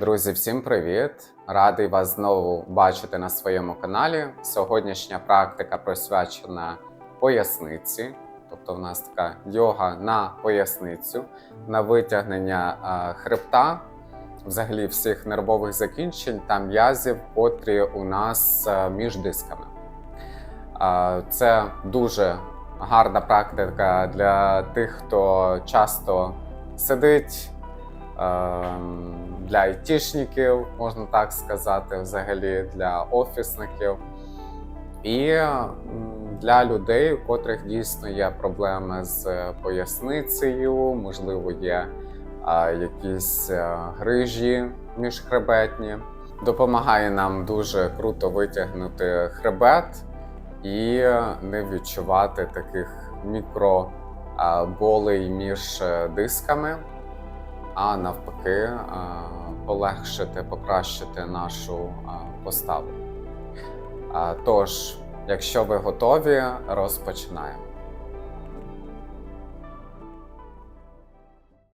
Друзі, всім привіт! Радий вас знову бачити на своєму каналі. Сьогоднішня практика присвячена поясниці, тобто в нас така йога на поясницю, на витягнення хребта, взагалі всіх нервових закінчень та м'язів, котрі у нас між дисками. Це дуже гарна практика для тих, хто часто сидить. Ем, Для айтішників, можна так сказати, взагалі для офісників, і для людей, у котрих дійсно є проблеми з поясницею, можливо, є якісь е, грижі міжхребетні. Допомагає нам дуже круто витягнути хребет і не відчувати таких мікро болей між е, дисками, а навпаки, полегшити, покращити нашу поставу. Тож, якщо ви готові, розпочинаємо.